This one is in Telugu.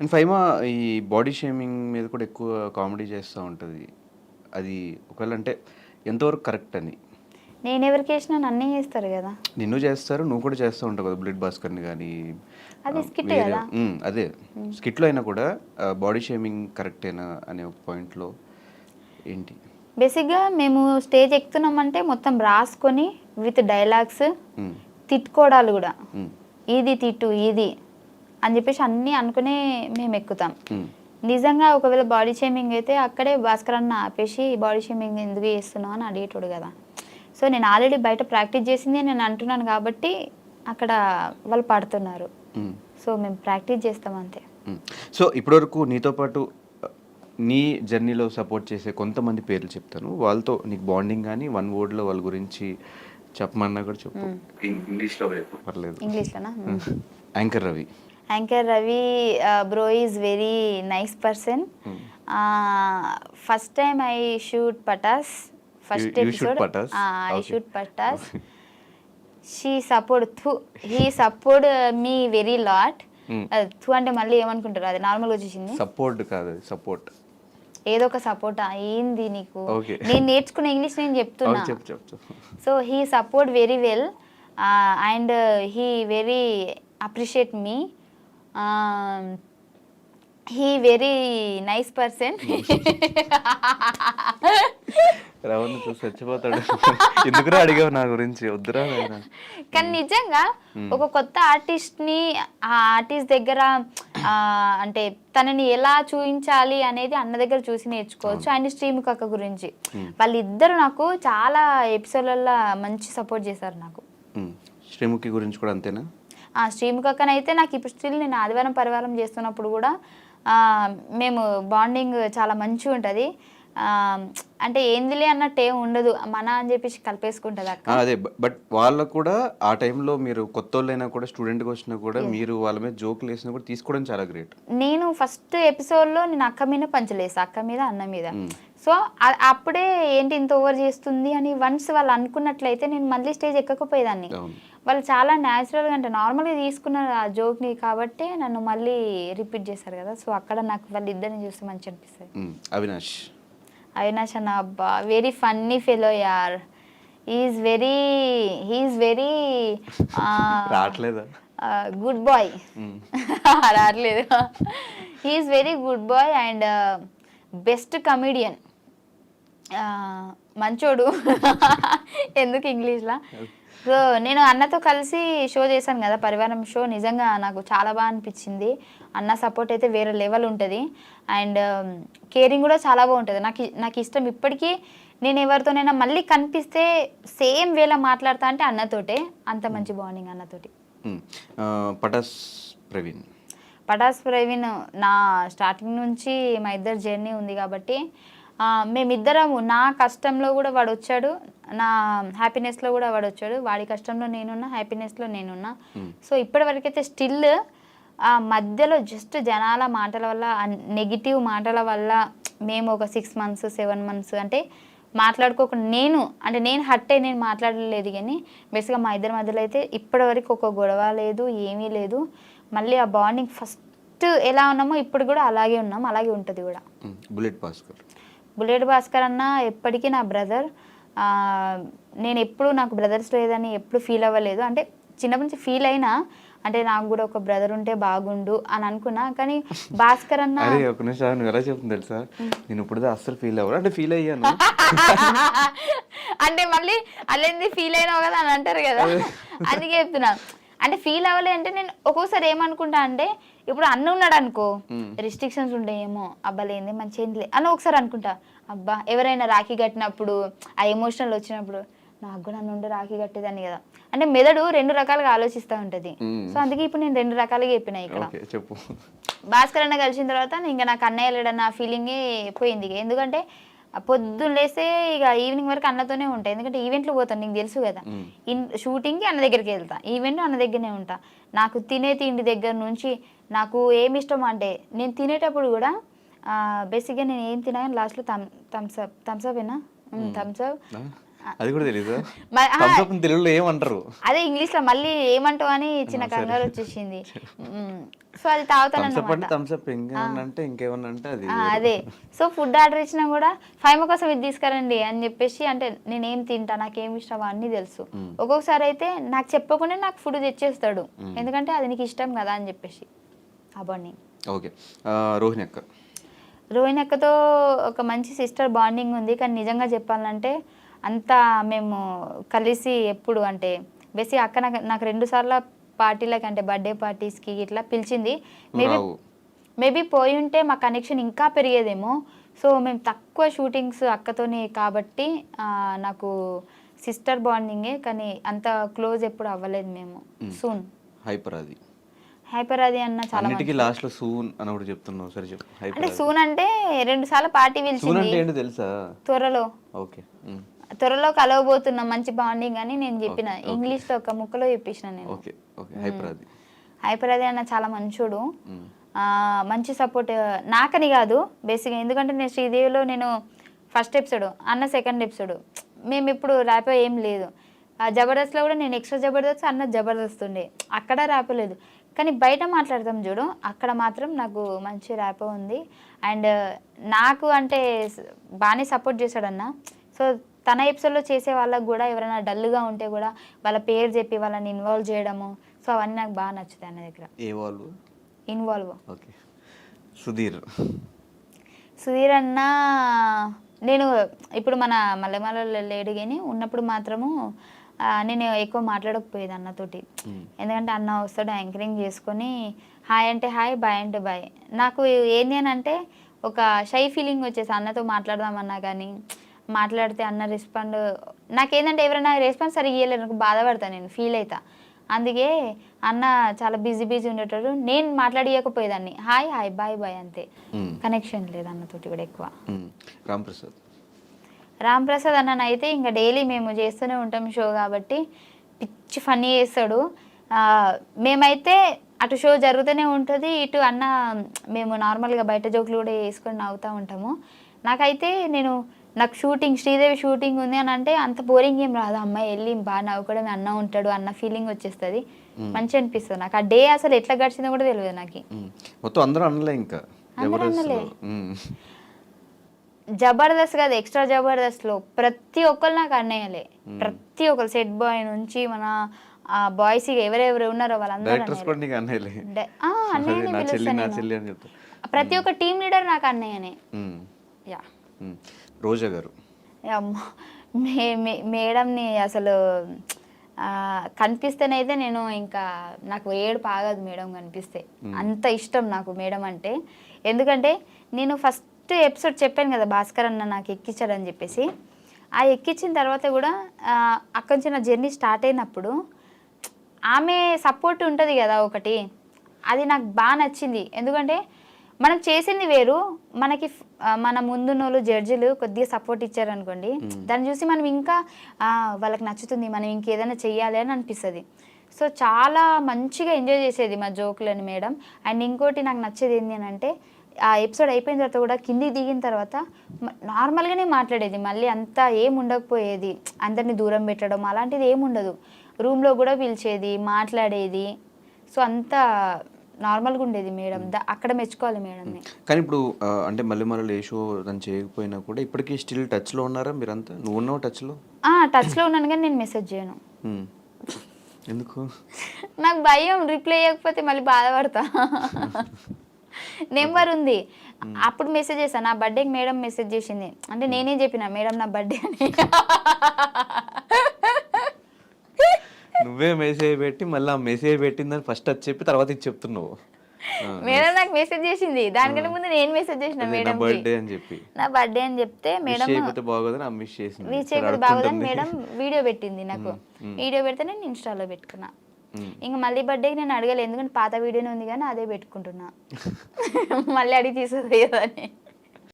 అండ్ ఫైమా ఈ బాడీ షేమింగ్ మీద కూడా ఎక్కువ కామెడీ చేస్తూ ఉంటుంది. అది ఒకవేళ అంటే ఎంతవరకు కరెక్ట్ అని? నేను ఎవరికి వేసినా నన్నే చేస్తారు కదా. నిన్ను చేస్తారు నువ్వు కూడా చేస్తూ ఉంటావు కదా బ్లడ్ భాస్కర్ని కానీ అది skit కదా? అదే. స్కిట్లో అయినా కూడా బాడీ షేమింగ్ కరెక్టేనా అనే ఒక పాయింట్లో ఏంటి? బేసిక్గా మేము స్టేజ్ ఎక్కుతున్నామంటే మొత్తం రాసుకొని విత్ డైలాగ్స్. తిట్టుకోవడాలు కూడా. ఇది తిట్టు ఇది అని చెప్పేసి అన్నీ అనుకునే మేము. ఎక్కుతాం. నిజంగా ఒకవేళ బాడీ షేమింగ్ అయితే అక్కడే భాస్కర్ అన్న ఆపేసి బాడీ షేమింగ్ ఎందుకు చేస్తున్నావు? అని అడిగేటోడు కదా. సో నేను ఆల్రెడీ బయట ప్రాక్టీస్ చేసింది నేను అంటున్నాను కాబట్టి అక్కడ వాళ్ళు పడుతున్నారు. సో మేము ప్రాక్టీస్ చేస్తాం అంతే. సో ఇప్పటివరకు నీతో పాటు నీ జర్నీలో సపోర్ట్ చేసే కొంతమంది పేర్లు చెప్తాను. వాళ్ళతో నీకు బాండింగ్ కానీ వన్ వర్డ్లో వాళ్ళ గురించి చెప్పమన్నా కూడా చెప్పు. ఇంగ్లీష్లో పర్లేదు. ఇంగ్లీష్లోనా? Anchor Ravi. Anchor Ravi bro is very nice person first time I shoot Patas first episode? I. Shoot Patas she support థు he support me very lot. థు అంటే మళ్ళీ ఏమనుకుంటారు? అది నార్మల్గా వచ్చేసింది. సపోర్ట్ కాదు సపోర్ట్ ఏదో ఒక సపోర్ట్ ఏంది నీకు. నేను నేర్చుకున్న ఇంగ్లీష్ నేను చెప్తున్నా. So he support very well and he very appreciate me he very nice person రవణ్ చూసి చచ్చిపోతాడు. ఎందుకురా అడిగావు నా గురించి? వద్దురా నాయనా. కానీ నిజంగా ఒక కొత్త ఆర్టిస్ట్ని ఆ ఆర్టిస్ట్ దగ్గర అంటే తనని ఎలా చూపించాలి అనేది అన్న దగ్గర చూసి నేర్చుకోవచ్చు. అండ్ శ్రీముఖ అక్క గురించి వాళ్ళిద్దరు నాకు చాలా ఎపిసోడ్లలో మంచి సపోర్ట్ చేశారు నాకు. శ్రీముఖి గురించి కూడా అంతేనా? ఆ శ్రీముఖ అయితే నాకు ఇప్పుడు స్టిల్ నేను ఆదివారం పరివారం చేస్తున్నప్పుడు కూడా మేము బాండింగ్ చాలా మంచిగా ఉంటుంది అంటే ఏందిలే అన్నట్టు ఏం ఉండదు. మన అని చెప్పేసి కలిపేసుకుంటుంది అక్క. అదే బట్ వాళ్ళకు కూడా ఆ టైంలో మీరు కొత్త వాళ్ళైనా కూడా స్టూడెంట్గా వచ్చినా కూడా మీరు వాళ్ళ మీద జోకులు వేసినా కూడా తీసుకోవడం చాలా గ్రేట్. నేను ఫస్ట్ ఎపిసోడ్లో నేను అక్క మీద పంచలేసా అక్క మీద అన్న మీద. సో అ- అప్పుడే ఏంటి ఇంత ఓవర్ చేస్తుంది అని వన్స్ వాళ్ళు అనుకున్నట్లయితే నేను మళ్ళీ స్టేజ్ ఎక్కకపోయేదాన్ని. వాళ్ళు చాలా న్యాచురల్గా అంటే నార్మల్గా తీసుకున్నారు ఆ జోక్ని కాబట్టి నన్ను మళ్ళీ రిపీట్ చేశారు కదా. సో అక్కడ నాకు వాళ్ళు ఇద్దరిని చూస్తే మంచి అనిపిస్తుంది. మ్మ్. అవినాష్. అవినాష్ అన్న అబ్బా వెరీ ఫన్నీ ఫెలో యార్ ఈజ్ వెరీ హీఈస్ వెరీ రావట్లేదా? గుడ్ బాయ్ మ్మ్. రావట్లేదు. He's very good boy and best comedian మంచోడు. ఎందుకు ఇంగ్లీష్లో? సో నేను అన్నతో కలిసి షో చేశాను కదా పరివారం షో నిజంగా నాకు చాలా బాగా అనిపించింది. అన్న సపోర్ట్ అయితే వేరే లెవెల్ ఉంటుంది. అండ్ కేరింగ్ కూడా చాలా బాగుంటుంది. నాకు నాకు ఇష్టం ఇప్పటికీ. నేను ఎవరితోనైనా మళ్ళీ కనిపిస్తే సేమ్ వేలా మాట్లాడతా అంటే అన్నతోటే. అంత మంచి బాండింగ్ అన్నతోటి. మ్మ్. ఆ, పటాస్ ప్రవీణ్. పటాస్ ప్రవీణ్ నా స్టార్టింగ్ నుంచి మా ఇద్దరు జర్నీ ఉంది కాబట్టి మేమిద్దరము నా కష్టంలో కూడా వాడు వచ్చాడు నా హ్యాపీనెస్లో కూడా వాడు వచ్చాడు వాడి కష్టంలో నేనున్నా హ్యాపీనెస్లో నేనున్నా. సో ఇప్పటి వరకైతే స్టిల్ ఆ మధ్యలో జస్ట్ జనాల మాటల వల్ల నెగిటివ్ మాటల వల్ల మేము ఒక సిక్స్ మంత్స్ సెవెన్ మంత్స్ అంటే మాట్లాడుకోకుండా నేను అంటే నేను హట్ అయి నేను మాట్లాడలేదు కానీ బేసిక్గా మా ఇద్దరి మధ్యలో అయితే ఇప్పటివరకు ఒక గొడవ లేదు ఏమీ లేదు. మళ్ళీ ఆ బాండింగ్ ఫస్ట్ ఎలా ఉన్నామో ఇప్పుడు కూడా అలాగే ఉన్నాం అలాగే ఉంటుంది కూడా. బుల్లెట్ భాస్కర్ బుల్లెట్ భాస్కర్ అన్న ఎప్పటికీ నా బ్రదర్. నేను ఎప్పుడు నాకు బ్రదర్స్ లేదని ఎప్పుడు ఫీల్ అవ్వలేదు. అంటే చిన్నప్పటి నుంచి ఫీల్ అయినా అంటే నాకు కూడా ఒక బ్రదర్ ఉంటే బాగుండు అని అనుకున్నా. కానీ భాస్కర్ అన్న అరే ఒక నిమిషం నువ్వు ఎలా చెప్తుంది తెలుసా? నేను ఇప్పుడు అస్సలు ఫీల్ అవ్వరు అంటే ఫీల్ అయ్యాను. అంటే మళ్ళీ అల్లేంది ఫీల్ అయినావు కదా అని అంటారు కదా. అందుకే చెప్తున్నా. అంటే ఫీల్ అవ్వలే అంటే నేను ఒక్కోసారి ఏమనుకుంటా అంటే ఇప్పుడు అన్న ఉన్నాడు అనుకో రిస్ట్రిక్షన్స్ ఉంటాయేమో అబ్బాలేంది మంచి ఏంది అని ఒకసారి అనుకుంటా అబ్బా ఎవరైనా రాఖీ కట్టినప్పుడు ఆ ఎమోషనల్ వచ్చినప్పుడు నాకు కూడా ఉండి రాఖీ కట్టేదాన్ని కదా. అంటే మెదడు రెండు రకాలుగా ఆలోచిస్తూ ఉంటది. సో అందుకే ఇప్పుడు నేను రెండు రకాలుగా చెప్పిన ఇక్కడ. చెప్పు. భాస్కర్ అన్న కలిసిన తర్వాత ఇంకా నాకు అన్నయ్య లేడన్న ఫీలింగే పోయింది ఎందుకంటే పొద్దున్న లేస్తే ఇక ఈవినింగ్ వరకు అన్నతోనే ఉంటాయి ఎందుకంటే ఈవెంట్లు పోతాను నీకు తెలుసు కదా. ఇన్ షూటింగ్కి అన్న దగ్గరికి వెళ్తా. ఈవెంట్ అన్న దగ్గరనే ఉంటా. నాకు తినే తిండి దగ్గర నుంచి నాకు ఏమి ఇష్టం అంటే నేను తినేటప్పుడు కూడా బేసిక్గా నేను ఏం తినా లాస్ట్లో థమ్ థమ్స్అప్ థమ్స్అప్ ఏనా? Thums Up? అది కూడా తెలీదు? తెలుగులో ఏమంటారు? అదే ఇంగ్లీష్లో మళ్ళీ ఏమంటావు అని చిన్న కంగారు వచ్చేసింది. సో అది తాగుతాను థమ్స్అప్ అంటే ఇంకేమన్నా అంటే అది అదే. సో ఫుడ్ ఆర్డర్ ఇచ్చినా కూడా ఫైవ్ కోసం ఇది తీసుకురండి అని చెప్పేసి అంటే నేనేం తింటా నాకేం ఇష్టం అన్నీ తెలుసు. ఒక్కొక్కసారి అయితే నాకు చెప్పకుండా నాకు ఫుడ్ తెచ్చేస్తాడు. ఎందుకంటే అది నీకు ఇష్టం కదా అని చెప్పేసి. ఆ బాండింగ్ ఓకే. రోహిణి అక్క. రోహిణి అక్కతో ఒక మంచి సిస్టర్ బాండింగ్ ఉంది. కానీ నిజంగా చెప్పాలంటే అంతా మేము కలిసి ఎప్పుడు అంటే బేసిక్ అక్క నాకు నాకు రెండు సార్లు పార్టీలకి అంటే బర్త్డే పార్టీస్కి ఇట్లా పిలిచింది. మేబీ మేబీ పోయి ఉంటే మా కనెక్షన్ ఇంకా పెరిగేదేమో. సో మేము తక్కువ షూటింగ్స్ అక్కతోనే కాబట్టి నాకు సిస్టర్ బాండింగే కానీ అంత క్లోజ్ ఎప్పుడు అవ్వలేదు మేము. సూన్ హైపర్ అది. హైపర్ అది అన్న చాలా అన్నిటికీ మంచిది. లాస్ట్లో సూన్ అని ఒకటి చెప్తున్నావు. సరే చెప్పు. అంటే సూన్ అంటే రెండు సార్లు పార్టీ సూన్ పిలిచింది. అంటే ఏంటో తెలుసా? త్వరలో. ఓకే. త్వరలో కలవబోతున్నాం మంచి బాండింగ్ అని నేను చెప్పిన. ఇంగ్లీష్లో ఒక ముక్కలో చెప్పేసిన నేను. హైపర్ అది అన్న చాలా మంచోడు. మంచి సపోర్ట్ నాకని కాదు బేసిక్గా ఎందుకంటే నేను శ్రీదేవిలో నేను ఫస్ట్ ఎపిసోడ్ అన్న సెకండ్ ఎపిసోడ్ మేము ఇప్పుడు ర్యాపో ఏం లేదు. ఆ జబర్దస్త్లో కూడా నేను ఎక్స్ట్రా జబర్దస్త్ అన్న జబర్దస్త్ ఉండే. అక్కడ ర్యాపో లేదు కానీ బయట మాట్లాడతాం చూడు అక్కడ మాత్రం నాకు మంచి ర్యాపో ఉంది. అండ్ నాకు అంటే బాగానే సపోర్ట్ చేశాడన్న సో తన ఎపిసోడ్లో చేసే వాళ్ళకు కూడా ఎవరైనా డల్గా ఉంటే కూడా వాళ్ళ పేరు చెప్పి వాళ్ళని ఇన్వాల్వ్ చేయడము. సో అవన్నీ నాకు బాగా నచ్చుతాయి అన్న దగ్గర. వాళ్ళు? ఇన్వాల్వ్. ఓకే. సుధీర్. సుధీర్ అన్న నేను ఇప్పుడు మన మల్లెమాల లేడు కానీ ఉన్నప్పుడు మాత్రము నేను ఎక్కువ మాట్లాడకపోయేది అన్నతోటి. ఎందుకంటే అన్న వస్తాడు యాంకరింగ్ చేసుకొని హాయ్ అంటే హాయ్ బాయ్ అంటే బాయ్. నాకు ఏంది అని అంటే ఒక షై ఫీలింగ్ వచ్చేసి అన్నతో మాట్లాడదామన్నా కానీ మాట్లాడితే అన్న రెస్పాండ్ నాకేంటంటే ఎవరైనా రెస్పాన్స్ సరిగ్గా ఇవ్వలేరు నాకు బాధపడతాను నేను ఫీల్ అవుతా అందుకే అన్న చాలా బిజీ బిజీ ఉండేటోడు. నేను మాట్లాడియకపోయేదాన్ని. హాయ్ హాయ్ బాయ్ బాయ్ అంతే. కనెక్షన్ లేదు అన్నతోటి కూడా ఎక్కువ. ఉమ్. రామ్ ప్రసాద్ రామ్ ప్రసాద్ అన్న అయితే ఇంకా డైలీ మేము చేస్తూనే ఉంటాం షో కాబట్టి పిచ్చి ఫన్నీ చేస్తాడు. మేమైతే అటు షో జరుగుతూనే ఉంటుంది. ఇటు అన్న మేము నార్మల్గా బయట జోకులు కూడా వేసుకొని నవ్వుతూ ఉంటాము. నాకైతే నేను నాకు షూటింగ్ శ్రీదేవి షూటింగ్ ఉంది అని అంటే అంత బోరింగ్ ఏం రాదు. అమ్మాయి వెళ్ళి బాగా నవ్వుకోవడం అన్న ఉంటాడు అన్న ఫీలింగ్ వచ్చేస్తుంది. మంచిగా అనిపిస్తుంది నాకు. ఆ డే అసలు ఎట్లా గడిచిందో కూడా తెలియదు నాకు. మొత్తం అందరూ అనలే ఇంకా. అందరూ జబర్దస్త్లో. అనలే. ఉమ్. జబర్దస్త్ కాదు ఎక్స్ట్రా జబర్దస్త్లో ప్రతి ఒక్కరు నాకు అన్నయ్యలే. ప్రతి ఒక్కరు సెట్ బాయ్ నుంచి మన బాయ్స్ ఎవరెవరు ఉన్నారో వాళ్ళందరూ ఆ, అన్నయ్యనే ప్రతి ఒక్క టీం లీడర్ నాకు అన్నయ్యనే. యా. రోజా గారు. అమ్మ మే మే- మేడంని అసలు కనిపిస్తేనైతే నేను ఇంకా నాకు ఏడు పాగదు మేడం కనిపిస్తే. అంత ఇష్టం నాకు మేడం అంటే. ఎందుకంటే నేను ఫస్ట్ ఎపిసోడ్ చెప్పాను కదా భాస్కర్ అన్న నాకు ఎక్కించాడని చెప్పేసి. ఆ ఎక్కించిన తర్వాత కూడా అక్కడి నుంచి నా జర్నీ స్టార్ట్ అయినప్పుడు ఆమె సపోర్ట్ ఉంటుంది కదా ఒకటి. అది నాకు బాగా నచ్చింది. ఎందుకంటే మనం చేసింది వేరు మనకి మన ముందున్నోళ్ళు జడ్జిలు కొద్దిగా సపోర్ట్ ఇచ్చారనుకోండి దాన్ని చూసి మనం ఇంకా వాళ్ళకి నచ్చుతుంది మనం ఇంకేదైనా చెయ్యాలి అని అనిపిస్తుంది. సో చాలా మంచిగా ఎంజాయ్ చేసేది మా జోకులని మేడం. అండ్ ఇంకోటి నాకు నచ్చేది ఏంటి అని అంటే ఆ ఎపిసోడ్ అయిపోయిన తర్వాత కూడా కిందికి దిగిన తర్వాత నార్మల్గానే మాట్లాడేది. మళ్ళీ అంతా ఏం ఉండకపోయేది. అందరిని దూరం పెట్టడం అలాంటిది ఏం ఉండదు. రూమ్లో కూడా పిలిచేది మాట్లాడేది. సో అంతా నార్మల్గా ఉండేది మేడం. అక్కడ మెచ్చుకోవాలి మేడంని కానీ ఇప్పుడు అంటే మళ్ళీ మళ్ళీ ఏ షో తను చేయకపోయినా కూడా ఇప్పటికీ స్టిల్ టచ్లో ఉన్నారా మీరంతా? నువ్వు ఉన్నావు టచ్లో? టచ్లో ఉన్నాను కానీ నేను మెసేజ్ చేయను. ఎందుకు? నాకు భయం రిప్లై చేయకపోతే మళ్ళీ బాధపడతా. నెంబర్ ఉంది. అప్పుడు మెసేజ్ చేశాను నా బర్త్డేకి మేడం మెసేజ్ చేసింది. అంటే నేనే చెప్పిన మేడం నా బర్త్డే అని. నువ్వే మెసేజ్ పెట్టి మళ్ళీ ఆ మెసేజ్ పెట్టిందని ఫస్ట్ అది చెప్పి తర్వాత ఇది చెప్తున్నావు. మేడం నాకు మెసేజ్ చేసింది. దానికంటే ముందు నేను మెసేజ్ చేసిన మేడం బర్త్డే అని చెప్పి. నా బర్త్డే అని చెప్తే మేడం చేయకపోతే బాగోదని మిస్ చేసింది. సరే, అయిపోతే బాగోదని. మేడం వీడియో పెట్టింది నాకు. వీడియో పెడితే నేను ఇన్స్టాలో పెట్టుకున్నా. ఇంకా మళ్ళీ బర్త్డేకి నేను అడగలేదు. ఎందుకంటే పాత వీడియోనే ఉంది కానీ అదే పెట్టుకుంటున్నా. మళ్ళీ అడిగి అని